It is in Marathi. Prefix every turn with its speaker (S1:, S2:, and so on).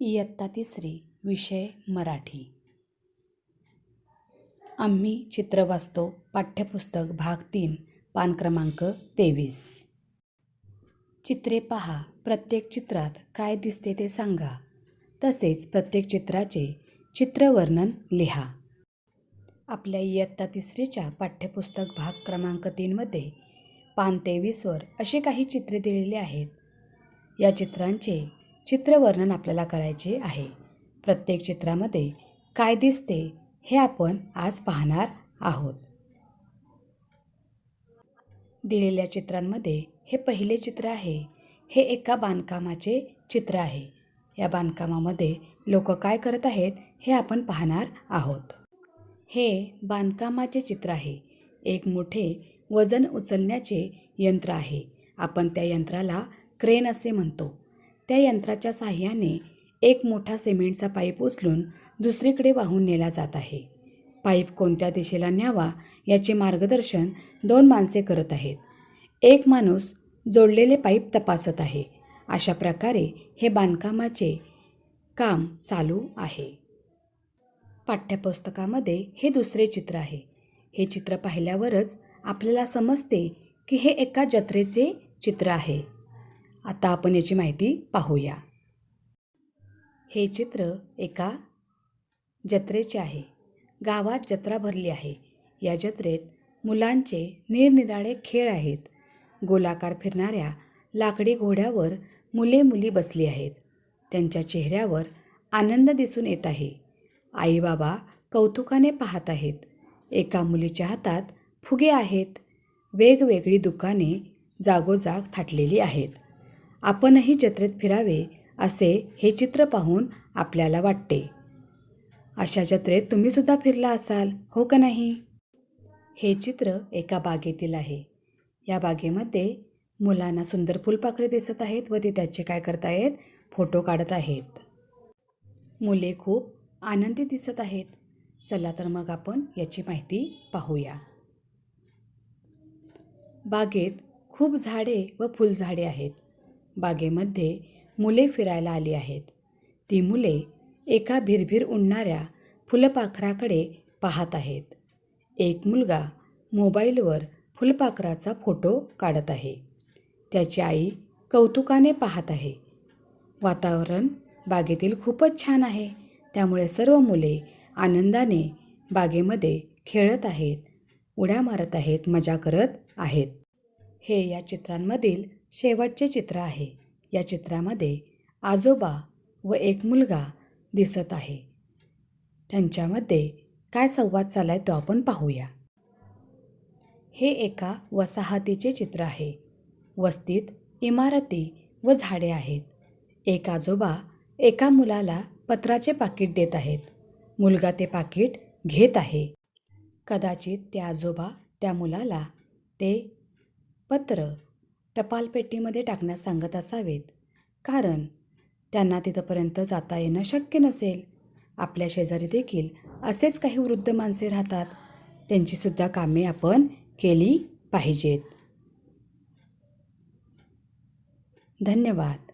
S1: इयत्ता तिसरी विषय मराठी. आम्ही चित्र वाचतो पाठ्यपुस्तक भाग तीन पान क्रमांक तेवीस. चित्रे पहा प्रत्येक चित्रात काय दिसते ते सांगा. तसेच प्रत्येक चित्राचे चित्रवर्णन लिहा. आपल्या इयत्ता तिसरीच्या पाठ्यपुस्तक भाग क्रमांक तीनमध्ये पान तेवीसवर असे काही चित्रे दिलेली आहेत. या चित्रांचे चित्रवर्णन आपल्याला करायचे आहे. प्रत्येक चित्रामध्ये काय दिसते हे आपण आज पाहणार आहोत. दिलेल्या चित्रांमध्ये हे पहिले चित्र आहे. हे एका बांधकामाचे चित्र आहे. या बांधकामामध्ये लोक काय करत आहेत हे आपण पाहणार आहोत. हे बांधकामाचे चित्र आहे. एक मोठे वजन उचलण्याचे यंत्र आहे. आपण त्या यंत्राला क्रेन असे म्हणतो. त्या यंत्राच्या साह्याने एक मोठा सिमेंटचा पाईप उचलून दुसरीकडे वाहून नेला जात आहे. पाईप कोणत्या दिशेला न्यावा याचे मार्गदर्शन दोन माणसे करत आहेत. एक माणूस जोडलेले पाईप तपासत आहे. अशा प्रकारे हे बांधकामाचे काम चालू आहे. पाठ्यपुस्तकामध्ये हे दुसरे चित्र आहे. हे चित्र पाहिल्यावरच आपल्याला समजते की हे एका जत्रेचे चित्र आहे. आता आपण याची माहिती पाहूया. हे चित्र एका जत्रेचे आहे. गावात जत्रा भरली आहे. या जत्रेत मुलांचे निरनिराळे खेळ आहेत. गोलाकार फिरणाऱ्या लाकडी घोड्यावर मुले मुली बसली आहेत. त्यांच्या चेहऱ्यावर आनंद दिसून येत आहे. आईबाबा कौतुकाने पाहत आहेत. एका मुलीच्या हातात फुगे आहेत. वेगवेगळी दुकाने जागोजाग थाटलेली आहेत. आपणही जत्रेत फिरावे असे हे चित्र पाहून आपल्याला वाटते. अशा जत्रेत तुम्हीसुद्धा फिरला असाल हो का नाही? हे चित्र एका बागेतील आहे. या बागेमध्ये मुलांना सुंदर फुलपाखरे दिसत आहेत व ते त्याचे काय करतायत? फोटो काढत आहेत. मुले खूप आनंदी दिसत आहेत. चला तर मग आपण याची माहिती पाहूया. बागेत खूप झाडे व फुलझाडे आहेत. बागेमध्ये मुले फिरायला आली आहेत. ती मुले एका भिरभिर उडणाऱ्या फुलपाखराकडे पाहत आहेत. एक मुलगा मोबाईलवर फुलपाखराचा फोटो काढत आहे. त्याची आई कौतुकाने पाहत आहे. वातावरण बागेतील खूपच छान आहे. त्यामुळे सर्व मुले आनंदाने बागेमध्ये खेळत आहेत उड्या मारत आहेत मजा करत आहेत. हे या चित्रांमधील शेवटचे चित्र आहे. या चित्रामध्ये आजोबा व एक मुलगा दिसत आहे. त्यांच्यामध्ये काय संवाद चालला आहे तो आपण पाहूया. हे एका वसाहतीचे चित्र आहे. वस्तीत इमारती व झाडे आहेत. एक आजोबा एका मुलाला पत्राचे पाकिट देत आहेत. मुलगा ते पाकिट घेत आहे. कदाचित ते आजोबा त्या मुलाला ते पत्र टपालपेटीमध्ये टाकण्यास सांगत असावेत. कारण त्यांना तिथंपर्यंत जाता येणं शक्य नसेल. आपल्या शेजारी देखील असेच काही वृद्ध माणसे राहतात. त्यांचीसुद्धा कामे आपण केली पाहिजेत. धन्यवाद.